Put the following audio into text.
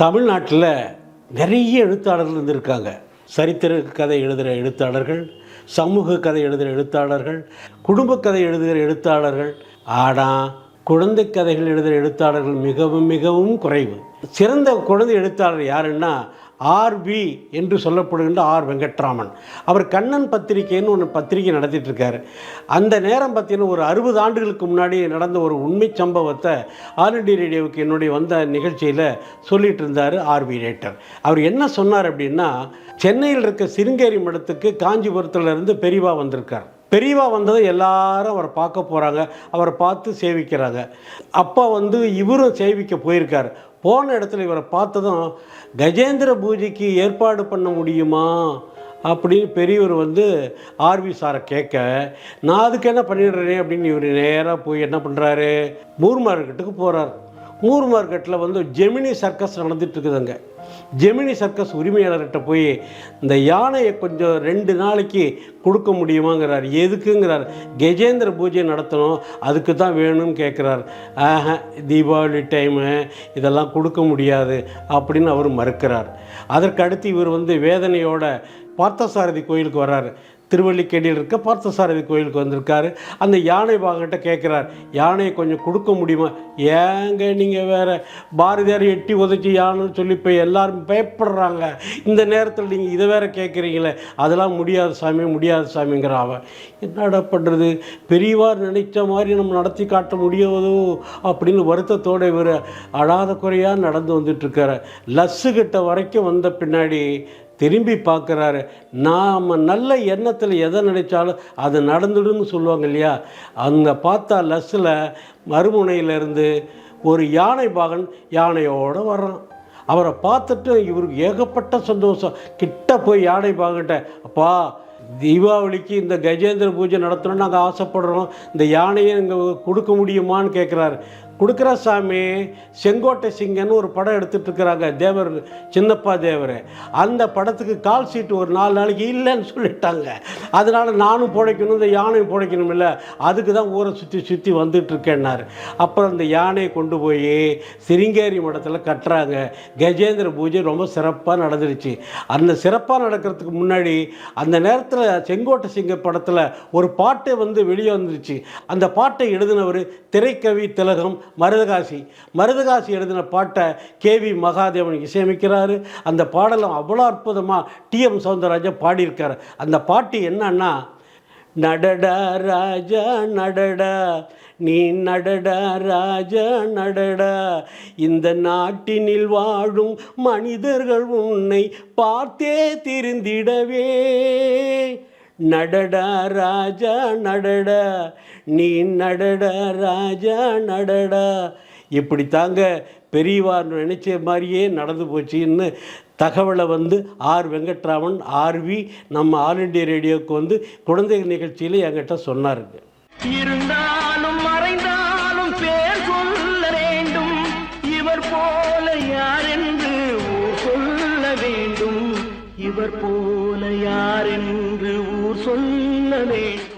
தமிழ்நாட்டில் நிறைய எழுத்தாளர்கள் இருந்திருக்காங்க. சரித்திர கதை எழுதுகிற எழுத்தாளர்கள் சமூக கதை எழுதுகிற எழுத்தாளர்கள் குடும்ப கதை எழுதுகிற எழுத்தாளர்கள் ஆனால் குழந்தை கதைகள் எழுதுகிற எழுத்தாளர்கள் மிகவும் மிகவும் குறைவு. சிறந்த குழந்தை எழுத்தாளர் யாருன்னா ஆர்வி என்று சொல்லப்படுகின்ற ஆர் வெங்கட்ராமன். அவர் கண்ணன் பத்திரிகைன்னு ஒன்று பத்திரிகை நடத்திட்டு இருக்காரு அந்த நேரம் பார்த்தீங்கன்னா ஒரு அறுபது ஆண்டுகளுக்கு முன்னாடி நடந்த ஒரு உண்மை சம்பவத்தை ஆல் இண்டியா ரேடியோவுக்கு என்னுடைய வந்த நிகழ்ச்சியில் சொல்லிட்டு இருந்தார் ஆர்வி ரேட்டர். அவர் என்ன சொன்னார் அப்படின்னா சென்னையில் இருக்க சிருங்கேரி மடத்துக்கு காஞ்சிபுரத்துல இருந்து பெரியவா வந்திருக்கார். பெரியவா வந்ததை எல்லாரும் அவரை பார்க்க போகிறாங்க அவரை பார்த்து சேவிக்கிறாங்க. அப்பா வந்து இவரும் சேவிக்க போயிருக்கார். போன இடத்துல இவரை பார்த்ததும் கஜேந்திர பூஜைக்கு ஏற்பாடு பண்ண முடியுமா? அப்படின்னு பெரியவர் வந்து ஆர்வி சாரை கேட்க நான் அதுக்கு என்ன பண்ணிடுறேன்? அப்படின்னு இவர் நேராக போய் என்ன பண்ணுறாரு மூர்மார்கிட்டுக்கு போகிறார் மூர் மார்க்கெட்டில் வந்து ஜெமினி சர்க்கஸ் நடந்துட்டுருக்குதுங்க. ஜெமினி சர்க்கஸ் உரிமையாளர்கிட்ட போய் இந்த யானையை கொஞ்சம் ரெண்டு நாளைக்கு கொடுக்க முடியுமாங்கிறார். எதுக்குங்கிறார். கஜேந்திர பூஜை நடத்தணும். அதுக்கு தான் வேணும்னு கேட்குறார் ஆஹ தீபாவளி டைமு இதெல்லாம் கொடுக்க முடியாது அப்படின்னு அவர் மறுக்கிறார். அதற்கு அடுத்து இவர் வந்து வேதனையோட பார்த்தசாரதி கோயிலுக்கு வர்றாரு. திருவள்ளிக்கேணியில் இருக்க பார்த்தசாரதி கோயிலுக்கு வந்திருக்காரு. அந்த யானை பாகிட்ட கேட்குறார் யானையை கொஞ்சம் கொடுக்க முடியுமா? ஏங்க நீங்கள் வேற பாரதியார் எட்டி உதச்சி யானைன்னு சொல்லி இப்போ எல்லாரும் பயப்படுறாங்க. இந்த நேரத்தில் நீங்கள் இதை வேற கேட்குறீங்களே. அதெல்லாம் முடியாது சாமி முடியாது சாமிங்கிற அவன் என்னடா பண்ணுறது பெரியவார் நினைச்ச மாதிரி நம்ம நடத்தி காட்ட முடியாதோ? அப்படின்னு வருத்தத்தோடு இவர் அழாத குறையாக நடந்து வந்துட்டுருக்காரு லஸ்ஸு கிட்ட வரைக்கும் வந்த பின்னாடி திரும்பி பார்க்குறாரு. நாம் நல்ல எண்ணத்தில் எதை நினைச்சாலும் அது நடந்துடுன்னு சொல்லுவாங்க இல்லையா? அங்கே பார்த்தா லஸ்ஸில் மறுமுனையிலேருந்து ஒரு யானை பாகன் யானையோடு வர்றான். அவரை பார்த்துட்டு இவருக்கு ஏகப்பட்ட சந்தோஷம். கிட்ட போய் யானை பாகன்ட்ட அப்பா தீபாவளிக்கு இந்த கஜேந்திர பூஜை நடத்தணும்னு நாங்கள் ஆசைப்படுறோம். இந்த யானையை இங்கே கொடுக்க முடியுமான்னு கேட்குறாரு கொடுக்குற சாமி செங்கோட்டை சிங்கன்னு ஒரு படம் எடுத்துட்டு இருக்கிறாங்க தேவர் சின்னப்பா தேவர். அந்த படத்துக்கு கால் சீட்டு ஒரு நாலு நாளைக்கு இல்லைன்னு சொல்லிட்டாங்க. அதனால் நானும் பிழைக்கணும் இந்த யானையும் பிழைக்கணும் இல்லை. அதுக்கு தான் ஊரை சுற்றி சுற்றி வந்துட்டு இருக்கேன்னாரு அப்புறம் இந்த யானையை கொண்டு போய் சிருங்கேரி மடத்தில் கட்டுறாங்க. கஜேந்திர பூஜை ரொம்ப சிறப்பாக நடந்துருச்சு. அந்த சிறப்பாக நடக்கிறதுக்கு முன்னாடி அந்த நேரத்தில் செங்கோட்டை சிங்க படத்தில் ஒரு பாட்டு வந்து வெளியே வந்துருச்சு. அந்த பாட்டை எழுதினவர் திரைக்கவி திலகம் மருதகாசி. மருதகாசி எழுதின பாட்டை கேவி மகாதேவன் இசையமைக்கிறாரு. அந்த பாடலும் அவ்வளோ அற்புதமாக டிஎம் சவுந்தரராஜா பாடியிருக்காரு. அந்த பாட்டு என்னன்னா நடடா ராஜா நடடா நீ நடடா ராஜா நடடா. இந்த நாட்டினில் வாழும் மனிதர்கள் உன்னை பார்த்தே திருந்திடவே. நடடா ராஜா நடடா. நீ நடடா ராஜா நடடா. இப்படி தாங்க பெரியவார் நினைச்ச மாதிரியே நடந்து போச்சுன்னு தகவலை வந்து ஆர். வெங்கட்ராமன் ஆர்வி நம்ம ஆல் இண்டியா ரேடியோவுக்கு வந்து குழந்தைகள் நிகழ்ச்சியில் என்கிட்ட சொன்னாருங்க. இருந்தாலும் மறைந்தாலும் பேர் சொல்ல வேண்டும். இவர் போல யார் என்று சொல்ல வேண்டும். இவர் போல யார் என்று ஊர் வேண்டும்